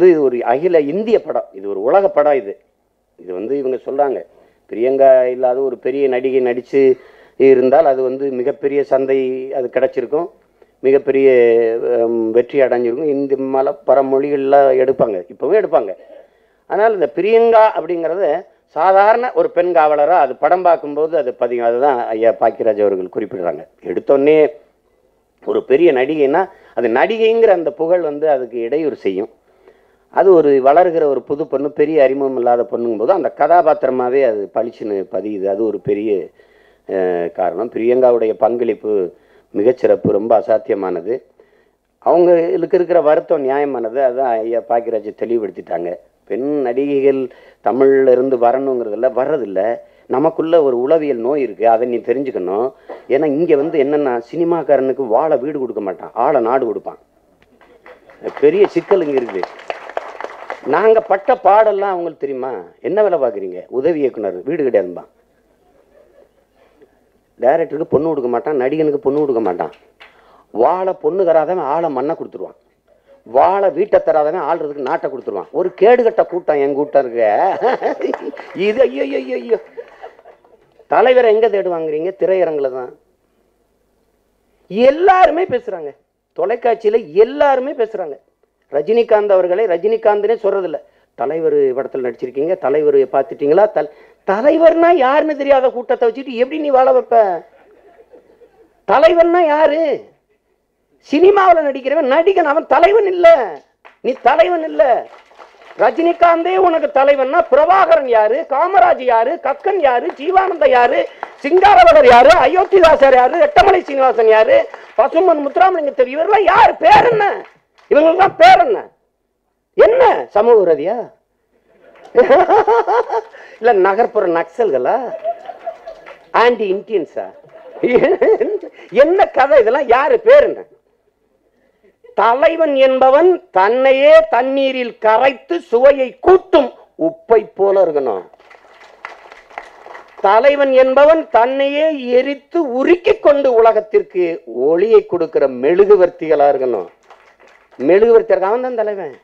வந்து இது ஒரு அகில இந்திய படம். இது ஒரு உலக படம் இது. இது வந்து இவங்க சொல்கிறாங்க பிரியங்கா இல்லாத ஒரு பெரிய நடிகை நடித்து இருந்தால் அது வந்து மிகப்பெரிய சந்தை அது கிடச்சிருக்கும். மிகப்பெரிய வெற்றி அடைஞ்சிருக்கும். இந்த மல பல மொழிகள்லாம் எடுப்பாங்க. இப்போவும் எடுப்பாங்க. ஆனால் இந்த பிரியங்கா அப்படிங்கிறத சாதாரண ஒரு பெண் காவலராக அது படம் பார்க்கும்போது அது பதிங்க அதுதான் ஐயா பாக்கியராஜ் அவர்கள் குறிப்பிடுறாங்க. எடுத்தோடனே ஒரு பெரிய நடிகைன்னா அது நடிகைங்கிற அந்த புகழ் வந்து அதுக்கு இடையூறு செய்யும். அது ஒரு வளர்கிற ஒரு புது பொண்ணு பெரிய அறிமுகம் இல்லாத பொண்ணுங்கும்போது அந்த கதாபாத்திரமாகவே அது பளிச்சுன்னு பதியுது. அது ஒரு பெரிய காரணம். பிரியங்காவுடைய பங்களிப்பு மிகச்சிறப்பு ரொம்ப அசாத்தியமானது. அவங்களுக்கு இருக்கிற வருத்தம் நியாயமானது. அதுதான் ஐயா பாக்கியராஜ் தெளிவுபடுத்திட்டாங்க. பெண் நடிகைகள் தமிழ்ல இருந்து வரணுங்கிறதுல வர்றதில்ல. நமக்குள்ள ஒரு உளவியல் நோய் இருக்குது அதை நீ தெரிஞ்சுக்கணும். ஏன்னா இங்கே வந்து என்னென்னா சினிமாக்காரனுக்கு வாழை வீடு கொடுக்க மாட்டான். ஆளை நாடு கொடுப்பான். பெரிய சிக்கல் இங்கே இருக்குது. நாங்கள் பட்ட பாடெல்லாம் அவங்களுக்கு தெரியுமா? என்ன வேலை பார்க்குறீங்க? உதவி இயக்குனர் வீடு கிடையாதும்பா. டைரக்டருக்கு பொண்ணு கொடுக்க மாட்டான் நடிகனுக்கு பொண்ணு கொடுக்க மாட்டான். வாழை பொண்ணு தராதவன் ஆளை மண்ணை கொடுத்துருவான். வாழை வீட்டை தராதவன் ஆள்றதுக்கு நாட்டை கொடுத்துருவான். ஒரு கேடுகட்ட கூட்டம் என் கூட்டம் இருக்க. இது ஐயோ ஐயோ ஐயோ தலைவரை எங்கே தேடுவாங்கிறீங்க திரையரங்குல தான். எல்லாருமே பேசுகிறாங்க தொலைக்காட்சியில் எல்லாருமே பேசுகிறாங்க ரஜினிகாந்த் அவர்களை ரஜினிகாந்த்னே சொல்றதில்ல. தலைவர் படத்தில் நடிச்சிருக்கீங்க தலைவர் பார்த்துட்டீங்களா? தல் தலைவர்னா யாருன்னு தெரியாத கூட்டத்தை வச்சுட்டு எப்படி நீ வாழ வைப்ப? தலைவர்னா யாரு? சினிமாவில் நடிக்கிறவன் நடிகன் அவன் தலைவன் இல்லை. நீ தலைவன் இல்லை. ரஜினிகாந்தே உனக்கு தலைவன்னா பிரபாகரன் யாரு? காமராஜ் யாரு? கக்கன் யாரு? ஜீவானந்த யாரு? சிங்காரவகர் யாரு? அயோத்திதாசர் யாரு? எட்டமலை சீனிவாசன் யாரு? பசுமன் முத்துராமலிங்க தெரியும் இவரெல்லாம் யார்? பேர் என்ன? இவங்களுக்கெல்லாம் பேர் என்ன? என்ன சமூக விரோதியா? இல்ல நகர்ப்புற நக்சல்களா? ஆன்டி இந்தியன்ஸா என்ன கதை இதெல்லாம்? யாரு பேர் என்ன? தலைவன் என்பவன் தன்னையே தண்ணீரில் கரைத்து சுவையை கூட்டும் உப்பை போல இருக்கணும். தலைவன் என்பவன் தன்னையே எரித்து உருக்கிக் கொண்டு உலகத்திற்கு ஒளியை கொடுக்கிற மெழுகுவர்த்திகளா இருக்கணும். மெழுகுவர்த்தி அவன் தான் தலைவன்.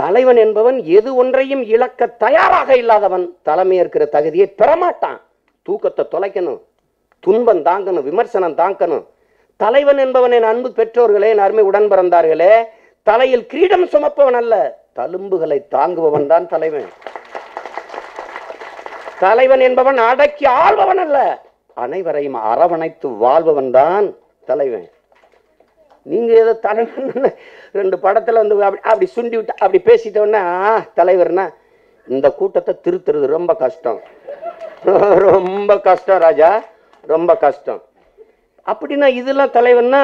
தலைவன் என்பவன் எது ஒன்றையும் இழக்க தயாராக இல்லாதவன். தலைமையேற்கிற தகுதியை பெறமாட்டான். தூக்கத்தை தொலைக்கணும் துன்பம் தாங்கணும் விமர்சனம் தாங்கணும். தலைவன் என்பவன் என் அன்பு பெற்றோர்களே என் அருமை உடன் பிறந்தார்களே தலையில் கிரீடம் சுமப்பவன் அல்ல தழும்புகளை தாங்குபவன் தான் தலைவன். தலைவன் என்பவன் அடக்கி ஆள்பவன் அல்ல அனைவரையும் அரவணைத்து வாழ்பவன் தான் தலைவன். நீங்கள் ஏதோ தலைவன் ரெண்டு படத்தில் வந்து அப்படி அப்படி சுண்டி விட்டு அப்படி பேசிட்டோன்னா தலைவர்னா இந்த கூட்டத்தை திருத்துறது ரொம்ப கஷ்டம். ரொம்ப கஷ்டம் ராஜா. ரொம்ப கஷ்டம். அப்படின்னா இதெல்லாம் தலைவன்னா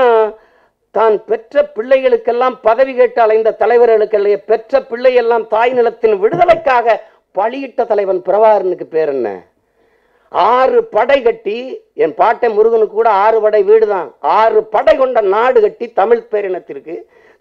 தான் பெற்ற பிள்ளைகளுக்கெல்லாம் பதவி கேட்டு அலைந்த தலைவர்களுக்கு பெற்ற பிள்ளையெல்லாம் தாய் நிலத்தின் விடுதலைக்காக பலியிட்ட தலைவன் பிரபாரனுக்கு பேர் என்ன? ஆறு படை கட்டி என் பாட்டை முருகனுக்கு கூட ஆறு படை வீடு தான் ஆறு படை கொண்ட நாடு கட்டி தமிழ் பேரினத்திற்கு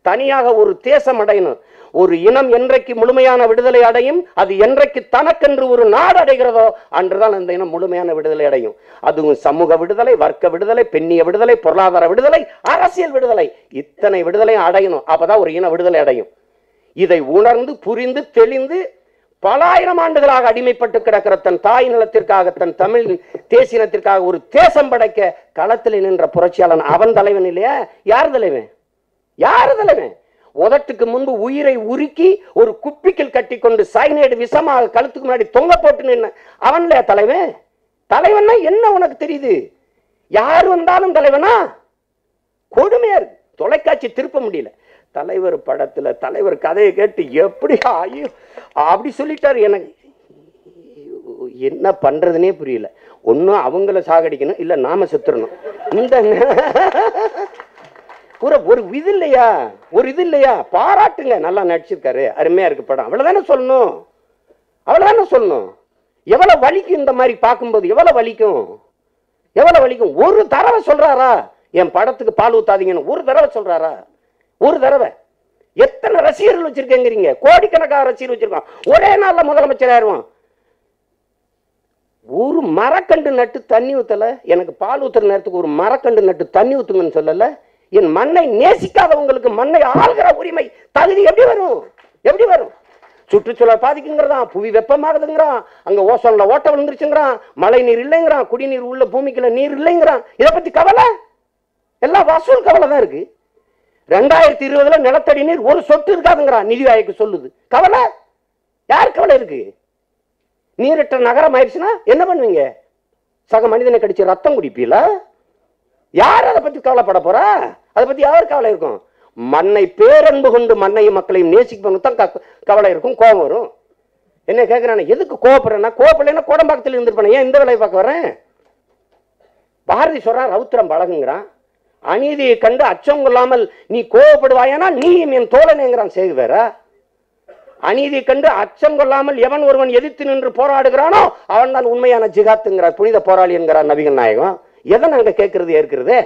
தனியாக ஒரு தேசம் அடையணும். ஒரு இனம் என்றைக்கு முழுமையான விடுதலை அடையும் அது என்றைக்கு தனக்கென்று ஒரு நாடு அடைகிறதோ அன்றுதான் அந்த இனம் முழுமையான விடுதலை அடையும். அதுவும் சமூக விடுதலை வர்க்க விடுதலை பெண்ணிய விடுதலை பொருளாதார விடுதலை அரசியல் விடுதலை. இத்தனை விடுதலையும் அடையணும். அப்பதான் ஒரு இன விடுதலை அடையும். இதை உணர்ந்து புரிந்து தெளிந்து பல ஆயிரம் ஆண்டுகளாக அடிமைப்பட்டு கிடக்கிற தன் தாய் நிலத்திற்காக தன் தமிழ் தேசியத்திற்காக ஒரு தேசம் படைக்க களத்தில் நின்ற புரட்சியாளன் அவன் தலைவன் இல்லையா? யார் தலைவன்? யார் தலைவன்? உதட்டுக்கு முன்பு உயிரை உருக்கி ஒரு குப்பிக்கில் கட்டி கொண்டு சைனைடு விஷமாக கழுத்துக்கு முன்னாடி தொங்க போட்டு நின்ன அவன்ல தலைவன்? தலைவன்னா என்ன உனக்கு தெரியுது? யார் வந்தாலும் தலைவனா? கொடுமையா இருக்கு. தொலைக்காட்சி திருப்ப முடியல. தலைவர் படத்துல தலைவர் கதையை கேட்டு எப்படி ஐயோ அப்படி சொல்லிட்டார் எனக்கு. என்ன பண்றதுனே புரியல. ஒன்றும் அவங்கள சாகடிக்கணும் இல்ல நாம செத்துறணும். இந்த ஒரு ஒரு இது இல்லையா? ஒரு இது இல்லையா? பாராட்டுங்க நல்லா நடிச்சிருக்காரு. அருமையா இருக்கு படம். அவ்வளவுதானே சொல்லணும்? அவ்வளவுதானே சொல்லணும்? எவ்வளவு வலிக்கும் இந்த மாதிரி பார்க்கும்போது? எவ்வளவு வலிக்கும்? எவ்வளவு வலிக்கும்? ஒரு தடவை சொல்றாரா? என் படத்துக்கு பால் ஊத்தாதீங்கன்னு ஒரு தடவை சொல்றாரா? ஒரு தடவை. எத்தனை ரசிகர்கள் வச்சிருக்கேங்கிறீங்க? கோடிக்கணக்கான ரசிகர் வச்சிருக்கோம். ஒரே நாளில் முதலமைச்சர் ஆயிருவான் ஒரு மரக்கண்டு நட்டு தண்ணி ஊத்தல? எனக்கு பால் ஊத்துற நேரத்துக்கு ஒரு மரக்கண்டு நட்டு தண்ணி ஊத்துங்கன்னு சொல்லல. என் மண்ணை நேசிக்காதவங்களுக்கு மண்ணை ஆள்கிற உரிமை தகுதி எப்படி வரும்? எப்படி வரும்? சுற்றுச்சூழல் பாதிக்குங்கிறதான் புவி வெப்பமாகுதுங்கிறான் அங்க ஓசோன்ல ஓட்ட விழுந்துருச்சுங்கிறான் மழை நீர் இல்லைங்கிறான் குடிநீர் உள்ள பூமிக்குள்ள நீர் இல்லைங்கிறான். இதை பத்தி கவலை? எல்லாம் வசூல் கவலை தான் இருக்கு. ரெண்டாயிரத்தி இருபதுல நிலத்தடி நீர் ஒரு சொட்டு இருக்காதுங்கிறான். நிதி ஆயோக்கு சொல்லுது. கவலை? யார் கவலை இருக்கு? நீரிட்ட நகரம் ஆயிடுச்சுன்னா என்ன பண்ணுவீங்க? சக மனிதனை கடிச்சு ரத்தம் குடிப்பீல யார் அதை பத்தி கவலைப்பட போறா? அதை பத்தி யார் கவலை இருக்கும்? மண்ணை பேரன்பு கொண்டு மண்ணையும் மக்களையும் நேசிக்கணும் தான் க- கவலை இருக்கும். கோபம் வரும். என்ன கேட்குறானே எதுக்கு கோவப்படுறேன்னா கோபப்படலைன்னா கோடம்பாக்கத்தில் இருந்திருப்பேன். ஏன் இந்த வேலையை பார்க்க வரேன் பாரதி சொல்றான் ரவுத்திரம் பழகுங்கிறான். அநீதியை கண்டு அச்சம் கொள்ளாமல் நீ கோவப்படுவாயானா நீயும் என் தோழனேங்கிறான் வேற. அநீதி கண்டு அச்சம் கொள்ளாமல் எவன் ஒருவன் எதிர்த்து நின்று போராடுகிறானோ அவன் தான் உண்மையான ஜிகாத்துங்கிறார் புனித போராளி என்கிறார் நபிகள் நாயகம். எதை நாங்க கேட்கறது ஏற்கிறது?